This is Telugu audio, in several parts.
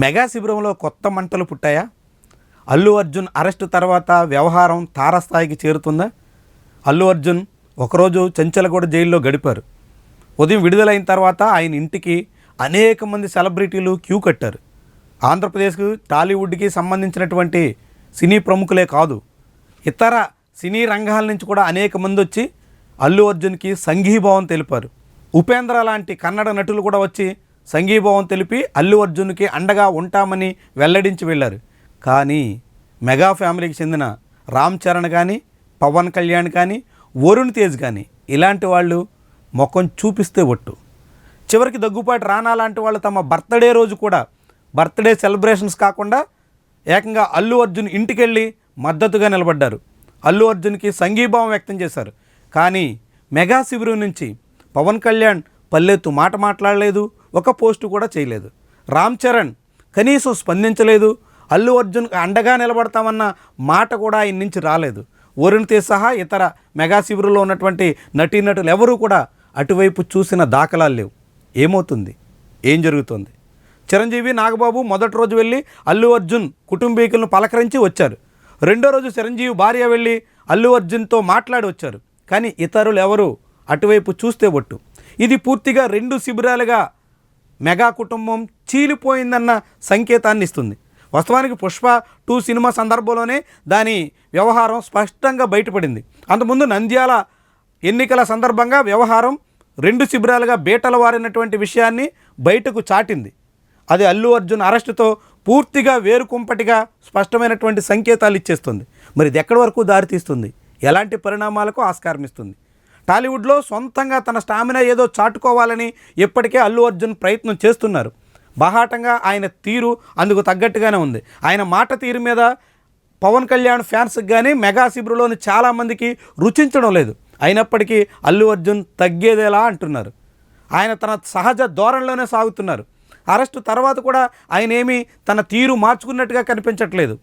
మెగా శిబిరంలో కొత్త మంటలు పుట్టాయా? అల్లు అర్జున్ అరెస్టు తర్వాత వ్యవహారం తారస్థాయికి చేరుతుందా? అల్లు అర్జున్ ఒకరోజు చెంచలగూడ జైల్లో గడిపారు. ఉదయం విడుదలైన తర్వాత ఆయన ఇంటికి అనేక మంది సెలబ్రిటీలు క్యూ కట్టారు. ఆంధ్రప్రదేశ్కు టాలీవుడ్కి సంబంధించినటువంటి సినీ ప్రముఖులే కాదు ఇతర సినీ రంగాల నుంచి కూడా అనేక మంది వచ్చి అల్లు అర్జున్కి సంఘీభావం తెలిపారు. ఉపేంద్ర లాంటి కన్నడ నటులు కూడా వచ్చి సంఘీభావం తెలిపి అల్లు అర్జున్కి అండగా ఉంటామని వెల్లడించి వెళ్ళారు. కానీ మెగా ఫ్యామిలీకి చెందిన రామ్ చరణ్ కానీ పవన్ కళ్యాణ్ కానీ వరుణ్ తేజ్ కానీ ఇలాంటి వాళ్ళు ముఖం చూపిస్తే ఒట్టు. చివరికి దగ్గుపాటి రానా లాంటి వాళ్ళు తమ బర్త్డే రోజు కూడా బర్త్డే సెలబ్రేషన్స్ కాకుండా ఏకంగా అల్లు అర్జున్ ఇంటికెళ్ళి మద్దతుగా నిలబడ్డారు. అల్లు అర్జున్కి సంఘీభావం వ్యక్తం చేశారు. కానీ మెగా శిబిరం నుంచి పవన్ కళ్యాణ్ పల్లెత్తు మాట మాట్లాడలేదు ఒక పోస్టు కూడా చేయలేదు. రామ్ చరణ్ కనీసం స్పందించలేదు. అల్లు అర్జున్ అండగా నిలబడతామన్న మాట కూడా ఆయన నుంచి రాలేదు. వరుణ్ తేజ్ సహా ఇతర మెగా శిబిరంలో ఉన్నటువంటి నటీనటులు ఎవరూ కూడా అటువైపు చూసిన దాఖలాలు లేవు. ఏమవుతుంది? ఏం జరుగుతుంది? చిరంజీవి నాగబాబు మొదటి రోజు వెళ్ళి అల్లు అర్జున్ కుటుంబీకులను పలకరించి వచ్చారు. రెండో రోజు చిరంజీవి భార్య వెళ్ళి అల్లు అర్జున్తో మాట్లాడి వచ్చారు. కానీ ఇతరులు ఎవరు? అటువైపు చూస్తే ఒట్టు. ఇది పూర్తిగా రెండు శిబిరాలుగా మెగా కుటుంబం చీలిపోయిందన్న సంకేతాన్ని ఇస్తుంది వాస్తవానికి పుష్ప టూ సినిమా సందర్భంలోనే దాని వ్యవహారం స్పష్టంగా బయటపడింది. అంతకుముందు నంద్యాల ఎన్నికల సందర్భంగా వ్యవహారం రెండు శిబిరాలుగా బేటలు వారినటువంటి విషయాన్ని బయటకు చాటింది. అది అల్లు అర్జున్ అరెస్టుతో పూర్తిగా వేరుకుంపటిగా స్పష్టమైనటువంటి సంకేతాలు ఇచ్చేస్తుంది. మరి ఇది ఎక్కడి వరకు దారితీస్తుంది? ఎలాంటి పరిణామాలకు ఆస్కారం ఇస్తుంది టాలీవుడ్లో సొంతంగా తన స్టామినా ఏదో చాటుకోవాలని ఇప్పటికే అల్లు అర్జున్ ప్రయత్నం చేస్తున్నారు. బహాటంగా ఆయన తీరు అందుకు తగ్గట్టుగానే ఉంది. ఆయన మాట తీరు మీద పవన్ కళ్యాణ్ ఫ్యాన్స్కి కానీ మెగా శిబిరులోని చాలామందికి రుచించడం లేదు. అయినప్పటికీ అల్లు అర్జున్ తగ్గేదేలా అంటున్నారు. ఆయన తన సహజ ధోరణిలోనే సాగుతున్నారు. అరెస్టు తర్వాత కూడా ఆయన ఏమీ తన తీరు మార్చుకున్నట్టుగా కనిపించట్లేదు.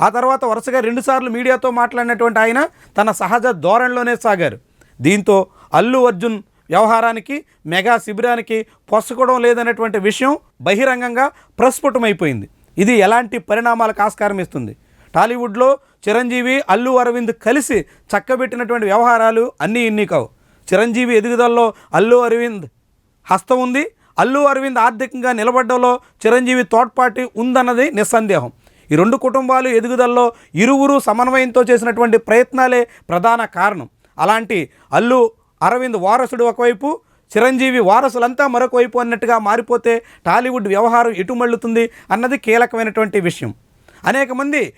ఆ తర్వాత వరుసగా రెండుసార్లు మీడియాతో మాట్లాడినటువంటి ఆయన తన సహజ ధోరణిలోనే సాగారు. దీంతో అల్లు అర్జున్ వ్యవహారానికి మెగా శిబిరానికి పొసగడం లేదనేటువంటి విషయం బహిరంగంగా ప్రస్ఫుటమైపోయింది. ఇది ఎలాంటి పరిణామాలకు ఆస్కారం ఇస్తుంది? టాలీవుడ్లో చిరంజీవి అల్లు అరవింద్ కలిసి చక్కబెట్టినటువంటి వ్యవహారాలు అన్నీ ఇన్ని కావు. చిరంజీవి ఎదుగుదలలో అల్లు అరవింద్ హస్తం ఉంది. అల్లు అరవింద్ ఆర్థికంగా నిలబడ్డంలో చిరంజీవి తోడ్పాటి ఉందన్నది నిస్సందేహం. ఈ రెండు కుటుంబాలు ఎదుగుదలలో ఇరువురు సమన్వయంతో చేసినటువంటి ప్రయత్నాలే ప్రధాన కారణం. అలాంటి అల్లు అరవింద్ వారసుడు ఒకవైపు చిరంజీవి వారసులంతా మరొక వైపు అన్నట్టుగా మారిపోతే టాలీవుడ్ వ్యవహారం ఎటు మళ్ళుతుంది అన్నది కీలకమైనటువంటి విషయం. అనేక మంది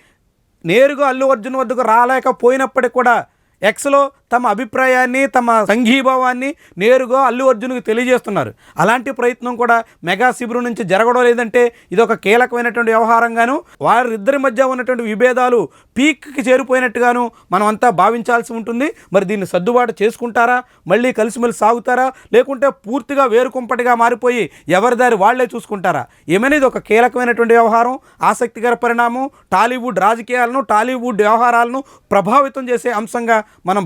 నేరుగా అల్లు అర్జున్ వద్దకు రాలేకపోయినప్పటికీ కూడా ఎక్స్లో తమ అభిప్రాయాన్ని తమ సంఘీభావాన్ని నేరుగా అల్లు అర్జున్కి తెలియజేస్తున్నారు. అలాంటి ప్రయత్నం కూడా మెగా శిబిరం నుంచి జరగడం లేదంటే ఇది ఒక కీలకమైనటువంటి వ్యవహారంగాను వారిద్దరి మధ్య ఉన్నటువంటి విభేదాలు పీక్కి చేరిపోయినట్టుగాను మనం అంతా భావించాల్సి ఉంటుంది. మరి దీన్ని సర్దుబాటు చేసుకుంటారా? మళ్ళీ కలిసిమెలిసి సాగుతారా? లేకుంటే పూర్తిగా వేరుకుంపటిగా మారిపోయి ఎవరి దారి వాళ్ళే చూసుకుంటారా? ఏమైనా ఇది ఒక కీలకమైనటువంటి వ్యవహారం? ఆసక్తికర పరిణామం? టాలీవుడ్ రాజకీయాలను టాలీవుడ్ వ్యవహారాలను ప్రభావితం చేసే అంశంగా మనం